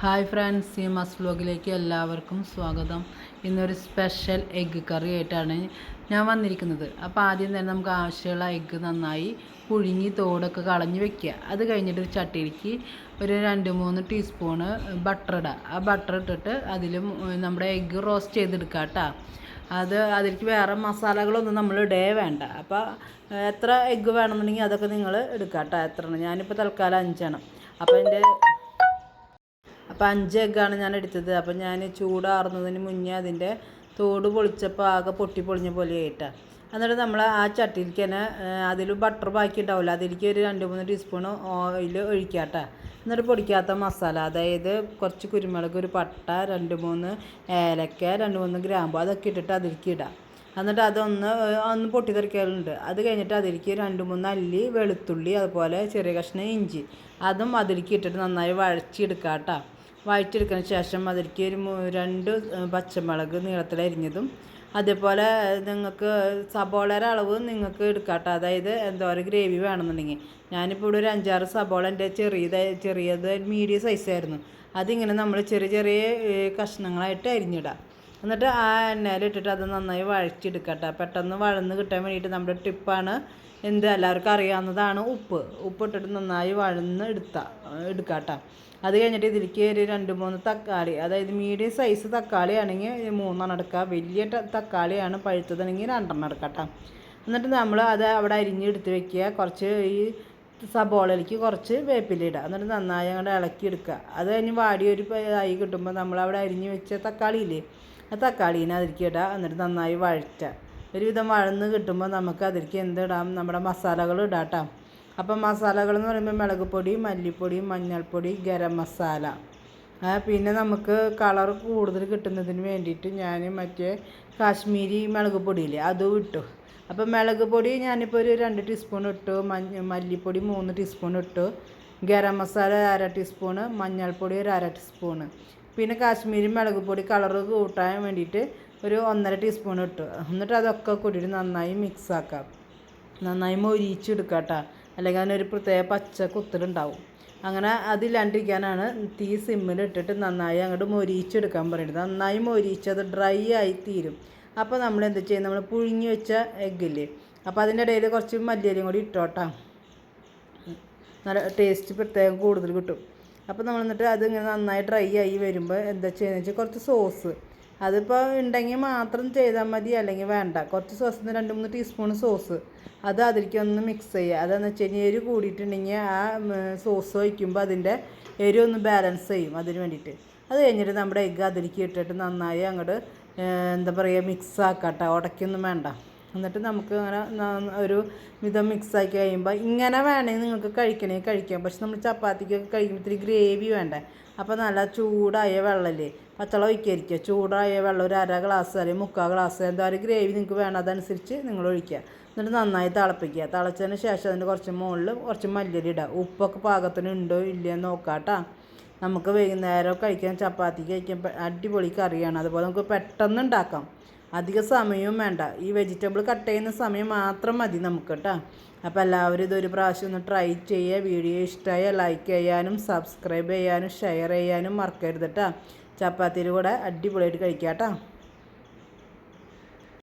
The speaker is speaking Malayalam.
ഹായ് ഫ്രണ്ട്സ് ഈ മസ് വ്ലോഗിലേക്ക് എല്ലാവർക്കും സ്വാഗതം. ഇന്നൊരു സ്പെഷ്യൽ എഗ്ഗ് കറി ആയിട്ടാണ് ഞാൻ വന്നിരിക്കുന്നത്. അപ്പോൾ ആദ്യം തന്നെ നമുക്ക് ആവശ്യമുള്ള എഗ്ഗ് നന്നായി പുഴുങ്ങി തോടൊക്കെ കളഞ്ഞ് വെക്കുക. അത് കഴിഞ്ഞിട്ട് ഒരു ചട്ടിയിലേക്ക് ഒരു രണ്ട് മൂന്ന് ടീസ്പൂണ് ബട്ടർ ഇടുക ആ ബട്ടർ ഇട്ടിട്ട് അതിലും നമ്മുടെ എഗ്ഗ് റോസ്റ്റ് ചെയ്തെടുക്കുക കേട്ടോ. അത് അതിലേക്ക് വേറെ മസാലകളൊന്നും നമ്മൾ ഇടേ വേണ്ട. അപ്പോൾ എത്ര എഗ്ഗ് വേണമെന്നുണ്ടെങ്കിൽ അതൊക്കെ നിങ്ങൾ എടുക്കുക കേട്ടോ. എത്ര ഞാനിപ്പോൾ തൽക്കാലം അഞ്ചെണ്ണം. അപ്പോൾ എന്റെ അപ്പോൾ അഞ്ച് എഗ്ഗാണ് ഞാൻ എടുത്തത്. അപ്പോൾ ഞാൻ ചൂടാറുന്നതിന് മുന്നേ അതിന്റെ തോട് പൊളിച്ചപ്പോൾ ആകെ പൊട്ടി പൊളിഞ്ഞ പോലെ ആയിട്ടാണ് എന്നിട്ട് നമ്മൾ ആ ചട്ടിയിലേക്ക് തന്നെ അതിൽ ബട്ടർ ബാക്കി ഉണ്ടാവില്ല അതിലേക്ക് ഒരു രണ്ട് മൂന്ന് ടീസ്പൂൺ ഓയിൽ ഒഴിക്കാട്ടെ. എന്നിട്ട് പൊടിക്കാത്ത മസാല അതായത് കുറച്ച് കുരുമുളക് ഒരു പട്ട രണ്ട് മൂന്ന് ഏലക്ക രണ്ട് മൂന്ന് ഗ്രാമ്പു അതൊക്കെ ഇട്ടിട്ട് അതിലേക്ക് ഇടാം. എന്നിട്ട് അതൊന്ന് ഒന്ന് പൊട്ടിത്തെറിക്കലുണ്ട്. അത് കഴിഞ്ഞിട്ട് അതിലേക്ക് രണ്ട് മൂന്ന് അല്ലി വെളുത്തുള്ളി അതുപോലെ ചെറിയ കഷ്ണം ഇഞ്ചി അതും അതിലേക്ക് ഇട്ടിട്ട് നന്നായി വഴച്ചെടുക്കാം കേട്ടോ വഴറ്റിയെടുത്തതിന് ശേഷം അതിലേക്ക് ഒരു രണ്ട് പച്ചമുളക് നീളത്തിൽ അരിഞ്ഞതും അതേപോലെ നിങ്ങൾക്ക് സബോളയുടെ അളവ് നിങ്ങൾക്ക് എടുക്കാട്ടോ. അതായത് എന്തോ ഒരു ഗ്രേവി വേണമെന്നുണ്ടെങ്കിൽ. ഞാനിപ്പോൾ ഇവിടെ ഒരു അഞ്ചാറ് സബോള എന്റെ ചെറിയത് ചെറിയത് മീഡിയം സൈസായിരുന്നു അതിങ്ങനെ നമ്മൾ ചെറിയ ചെറിയ കഷ്ണങ്ങളായിട്ട് അരിഞ്ഞിടാം. എന്നിട്ട് ആ എണ്ണയിലിട്ടിട്ട് അത് നന്നായി വഴച്ചെടുക്കട്ടെ പെട്ടെന്ന് വഴന്ന് കിട്ടാൻ വേണ്ടിയിട്ട് നമ്മുടെ ടിപ്പാണ് എന്ത് എല്ലാവർക്കും അറിയാവുന്നതാണ് ഉപ്പ്. ഉപ്പ് ഇട്ടിട്ട് നന്നായി വഴന്ന് എടുത്ത എടുക്കാട്ട. അത് കഴിഞ്ഞിട്ട് ഇതിലേക്ക് ഒരു രണ്ട് മൂന്ന് തക്കാളി അതായത് മീഡിയം സൈസ് തക്കാളി ആണെങ്കിൽ മൂന്നെണ്ണം എടുക്കുക വലിയ തക്കാളിയാണ് പഴുത്തതാണെങ്കിൽ രണ്ടെണ്ണം എടുക്കട്ടെ. എന്നിട്ട് നമ്മൾ അത് അവിടെ അരിഞ്ഞെടുത്ത് വെക്കുക. കുറച്ച് ഈ സബോളയിലേക്ക് കുറച്ച് വേപ്പിലിടുക എന്നിട്ട് നന്നായി അങ്ങോട്ട് ഇളക്കി എടുക്കുക അത് കഴിഞ്ഞ് വാടിയൊരു ഇതായി കിട്ടുമ്പോൾ നമ്മൾ അവിടെ അരിഞ്ഞ് വെച്ച തക്കാളി ഇല്ലേ തക്കാളീനെ അതിലേക്ക് ഇടുക എന്നിട്ട് നന്നായി വഴറ്റുക ഒരുവിധം വഴന്ന് കിട്ടുമ്പോൾ നമുക്ക് അതിലേക്ക് എന്തിടാം? നമ്മുടെ മസാലകൾ ഇടാം കേട്ടോ അപ്പം മസാലകൾ എന്ന് പറയുമ്പോൾ മുളക് പൊടി മല്ലിപ്പൊടി മഞ്ഞൾപ്പൊടി ഗരം മസാല. പിന്നെ നമുക്ക് കളർ കൂടുതൽ കിട്ടുന്നതിന് വേണ്ടിയിട്ട് ഞാൻ മറ്റേ കാശ്മീരി മുളക് പൊടിയില്ലേ അതും ഇട്ടു. അപ്പം മുളക് പൊടി ഞാനിപ്പോൾ ഒരു രണ്ട് ടീസ്പൂൺ ഇട്ടു മഞ്ഞ മല്ലിപ്പൊടി മൂന്ന് ടീസ്പൂൺ ഇട്ടു ഗരം മസാല അര ടീസ്പൂണ് മഞ്ഞൾപ്പൊടി ഒരു അര ടീസ്പൂണ്. പിന്നെ കാശ്മീരി മുളക് പൊടി കളർ കൂട്ടാൻ വേണ്ടിയിട്ട് ഒരു ഒന്നര ടീസ്പൂൺ ഇട്ടു. എന്നിട്ട് അതൊക്കെ കൂട്ടിയിട്ട് നന്നായി മിക്സ് ആക്കാം. നന്നായി മൊരിച്ചെടുക്കാം കേട്ടോ അല്ലെങ്കിൽ അതിനൊരു പ്രത്യേക പച്ച കുത്തലുണ്ടാവും അങ്ങനെ അതില്ലാണ്ടിരിക്കാനാണ് തീ സിമ്മിൽ ഇട്ടിട്ട് നന്നായി അങ്ങോട്ട് മൊരിച്ചെടുക്കാൻ പറയുന്നത് നന്നായി മൊരിച്ചത് ഡ്രൈ ആയി തീരും. അപ്പോൾ നമ്മൾ എന്താ ചെയ്യും? നമ്മൾ പുഴുങ്ങി വെച്ച എഗ്ഗില്ലേ അപ്പോൾ അതിന്റെ ഇടയിൽ കുറച്ച് മല്ലിയിലും കൂടി ഇട്ടോട്ടാ. നല്ല ടേസ്റ്റ് പ്രത്യേകം കൂടുതൽ കിട്ടും. അപ്പോൾ നമ്മൾ എന്നിട്ട് അതിങ്ങനെ നന്നായി ഡ്രൈ ആയി വരുമ്പോൾ എന്താ ചെയ്യുന്നത് വെച്ചാൽ കുറച്ച് സോസ് അതിപ്പോൾ ഉണ്ടെങ്കിൽ മാത്രം ചെയ്താൽ മതി അല്ലെങ്കിൽ വേണ്ട. കുറച്ച് സോസ് രണ്ട് മൂന്ന് ടീസ്പൂൺ സോസ് അത് അതിലേക്ക് ഒന്ന് മിക്സ് ചെയ്യുക അതെന്ന് വെച്ച് കഴിഞ്ഞാൽ എരി കൂടിയിട്ടുണ്ടെങ്കിൽ ആ സോസ് ഒഴിക്കുമ്പോൾ അതിന്റെ എരി ഒന്ന് ബാലൻസ് ചെയ്യും അതിന് വേണ്ടിയിട്ട്. അത് കഴിഞ്ഞിട്ട് നമ്മുടെ എഗ്ഗ് അതിലേക്ക് ഇട്ടിട്ട് നന്നായി അങ്ങോട്ട് എന്താ പറയുക മിക്സ് ആക്കട്ടെ. ഉടയ്ക്കൊന്നും വേണ്ട. എന്നിട്ട് നമുക്ക് അങ്ങനെ ഒരു വിധം മിക്സാക്കി കഴിയുമ്പോൾ ഇങ്ങനെ വേണമെങ്കിൽ നിങ്ങൾക്ക് കഴിക്കണേ കഴിക്കാം. പക്ഷെ നമ്മൾ ചപ്പാത്തിക്കൊക്കെ കഴിക്കുമ്പോൾ ഇത്തിരി ഗ്രേവി വേണ്ടേ? അപ്പോൾ നല്ല ചൂടായ വെള്ളമല്ലേ പച്ചവെള്ളം ഒഴിക്കാതിരിക്കുക. ചൂടായ വെള്ളം ഒരു അര ഗ്ലാസ് അല്ലെങ്കിൽ മുക്കാൽ ഗ്ലാസ് എന്താ ഒരു ഗ്രേവി നിങ്ങൾക്ക് വേണം അതനുസരിച്ച് നിങ്ങൾ ഒഴിക്കുക. എന്നിട്ട് നന്നായി തിളപ്പിക്കുക. തിളച്ചതിന് ശേഷം അതിന്റെ കുറച്ച് മുകളിൽ കുറച്ച് മല്ലരി ഇടുക. ഉപ്പൊക്കെ പാകത്തിന് ഉണ്ടോ ഇല്ലയോ നോക്കാട്ടാ നമുക്ക് വൈകുന്നേരം കഴിക്കാൻ ചപ്പാത്തി കഴിക്കാൻ അടിപൊളി കറിയാണ്. അതുപോലെ നമുക്ക് പെട്ടെന്ന് ഉണ്ടാക്കാം. അധിക സമയവും വേണ്ട. ഈ വെജിറ്റബിൾ കട്ട് ചെയ്യുന്ന സമയം മാത്രം മതി നമുക്ക് കേട്ടോ അപ്പോൾ എല്ലാവരും ഇതൊരു പ്രാവശ്യം ഒന്ന് ട്രൈ ചെയ്യുക. വീഡിയോ ഇഷ്ടമായ ലൈക്ക് ചെയ്യാനും സബ്സ്ക്രൈബ് ചെയ്യാനും ഷെയർ ചെയ്യാനും മറക്കരുത് കേട്ടോ ചപ്പാത്തിയിൽ കൂടെ അടിപൊളിയായിട്ട് കഴിക്കാം കേട്ടോ